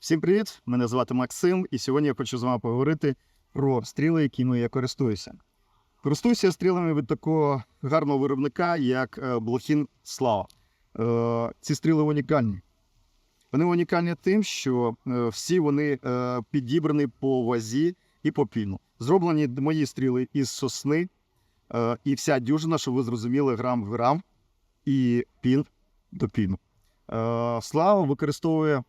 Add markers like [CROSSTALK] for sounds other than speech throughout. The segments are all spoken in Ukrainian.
Всім привіт! Мене звати Максим, і сьогодні я хочу з вами поговорити про стріли, якими я користуюся. Користуюся стрілами від такого гарного виробника, як е, Блохін Слава. Е, Ці стріли унікальні. Вони унікальні тим, що е, всі вони підібрані по вазі і по піну. Зроблені мої стріли із сосни, і вся дюжина, щоб ви зрозуміли, грам в грам, і пін до піну. Слава використовує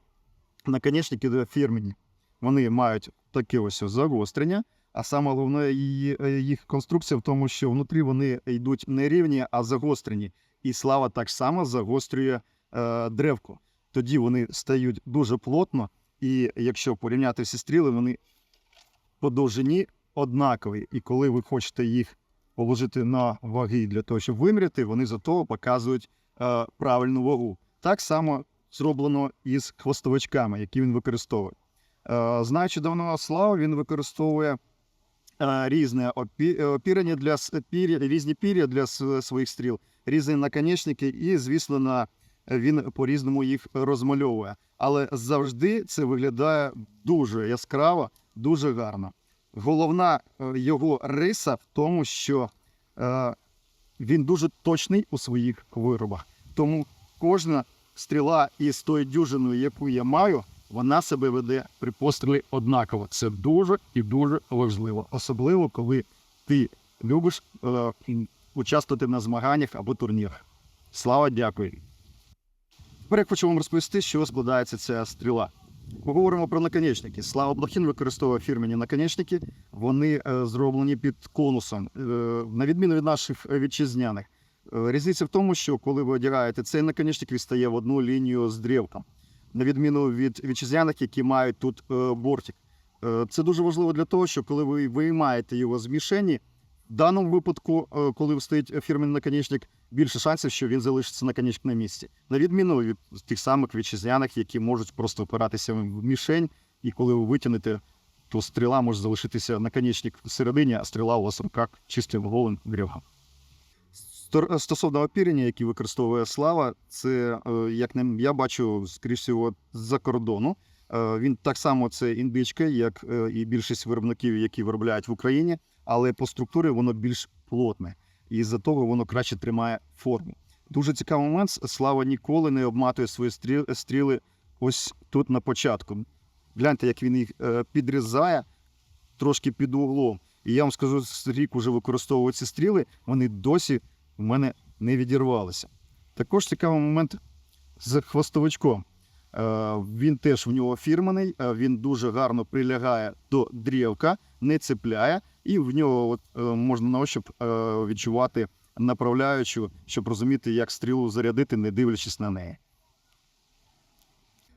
наконечники фірмені. Вони мають таке ось загострення, а саме головне е, їх конструкція в тому, що внутрі вони йдуть не рівні, а загострені. І слава так само загострює е, древко. Тоді вони стають дуже плотно, і якщо порівняти всі стріли, вони по довжині однакові. І коли ви хочете їх положити на ваги для того, щоб виміряти, вони за того показують е, правильну вагу. Так само зроблено із хвостовичками, які він використовує. Е, знаючи давно славу, він використовує е, різне опірення для пір'я, різні пір'я для своїх стріл, різні наконечники, і, звісно, на, він по-різному їх розмальовує. Але завжди це виглядає дуже яскраво, дуже гарно. Головна е, його риса в тому, що е, він дуже точний у своїх виробах. Тому кожна стріла із тою дюжиною, яку я маю, вона себе веде при пострілі однаково. Це дуже і дуже важливо, особливо коли ти любиш е, участвувати на змаганнях або турнірах. Слава, дякую. Тепер я хочу вам розповісти, чого складається ця стріла. Поговоримо про наконечники. Слава Блохін використовує фірмені наконечники. Вони е, зроблені під конусом, е, на відміну від наших е, вітчизняних. Е, Різниця в тому, що коли ви одягаєте цей наконечник, він стає в одну лінію з древком, на відміну від вітчизняних, які мають тут е, бортик. Е, Це дуже важливо для того, що коли ви виймаєте його з мішені, в даному випадку, коли стоїть фірменний наконечник, більше шансів, що він залишиться наконечник на місці. На відміну від тих самих вітчизняних, які можуть просто опиратися в мішень, і коли ви витягнете, то стріла може залишитися наконечник всередині, а стріла у вас в руках чистим голим древгом. Стосовно опірення, які використовує слава, це е, як не я бачу, скоріш всього, з-за кордону. Е, Він так само це індичка, як е, і більшість виробників, які виробляють в Україні, але по структурі воно більш плотне, і з-за того воно краще тримає форму. Дуже цікавий момент. Слава ніколи не обматує свої стріли, ось тут на початку. Гляньте, як він їх підрізає трошки під углом. І я вам скажу, рік уже використовую ці стріли, вони досі в мене не відірвалися. Також цікавий момент з хвостовичком. Е, Він теж в нього фірменний, е, він дуже гарно прилягає до дрівка, не цепляє, і в нього от, е, можна на ощуп відчувати направляючу, щоб розуміти, як стрілу зарядити, не дивлячись на неї.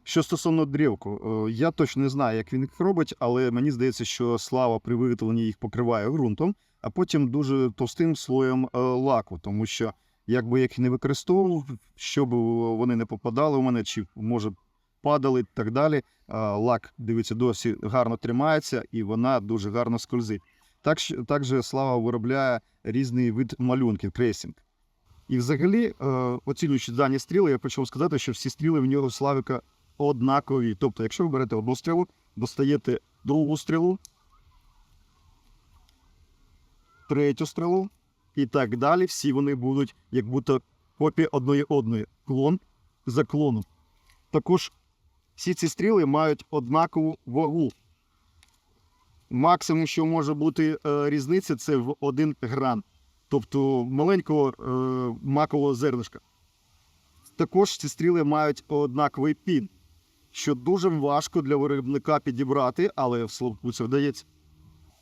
Що стосовно дрівку, я точно не знаю, як він їх робить, але мені здається, що слава при виготовленні їх покриває ґрунтом, а потім дуже товстим слоєм е, лаку, тому що якби їх не використовував, щоб вони не попадали у мене, чи може падали і так далі. Лак, дивіться, досі гарно тримається і вона дуже гарно скользить. Так, також слава виробляє різний вид малюнків, крейсінг. І взагалі, е, оцінюючи дані стріли, я вам сказати, що всі стріли в нього Славіка однакові. Тобто, якщо ви берете одну стрілу, достаєте другу стрілу, третю стрілу і так далі. Всі вони будуть як будто копія одної одної, клон за клоном. Також всі ці стріли мають однакову вагу. Максимум, що може бути е, різниця, це в один грам, тобто маленького е, макового зернишка. Також ці стріли мають однаковий пін, що дуже важко для виробника підібрати, але в Соловку це вдається.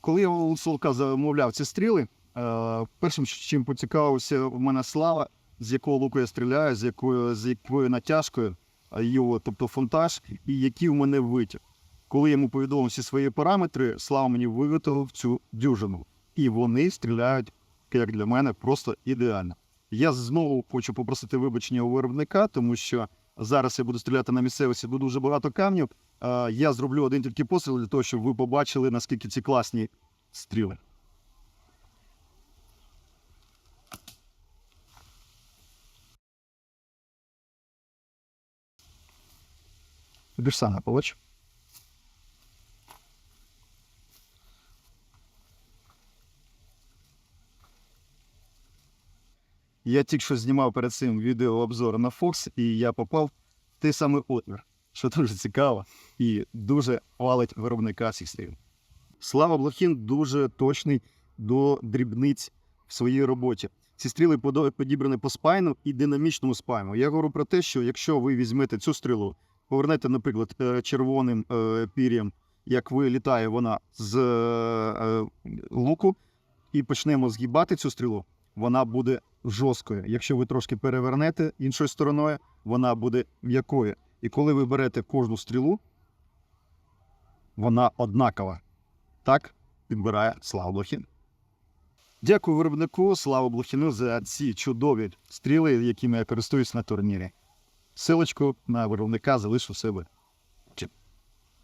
Коли я у Соловка замовляв ці стріли, е, першим, чим поцікавився в мене слава, з якого луку я стріляю, з якою, з якою натяжкою, його, тобто фонтаж, і який в мене витяг. Коли я йому повідомив всі свої параметри, слава мені виготовив цю дюжину. І вони стріляють, як для мене, просто ідеально. Я знову хочу попросити вибачення у виробника, тому що зараз я буду стріляти на місцевості, буде дуже багато камнів. Е, я зроблю один тільки постріл для того, щоб ви побачили, наскільки ці класні стріли. Бірсана ж. Я тільки що знімав перед цим відеообзор на Fox, і я попав в той самий отвір що [LAUGHS] дуже цікаво і дуже хвалить виробника цих стріл. Слава Блохін дуже точний до дрібниць в своїй роботі. Ці стріли підібрані по спайну і динамічному спайну. Я говорю про те, що якщо ви візьмете цю стрілу, повернете, наприклад, е, червоним е, пір'ям, як ви літає вона з е, луку, і почнемо згибати цю стрілу, вона буде жорсткою. Якщо ви трошки перевернете іншою стороною, вона буде м'якою. І коли ви берете кожну стрілу, вона однакова. Так підбирає Слава Блохін. Дякую виробнику Славу Блохіну за ці чудові стріли, якими я користуюсь на турнірі. Силочку на виробника залишу себе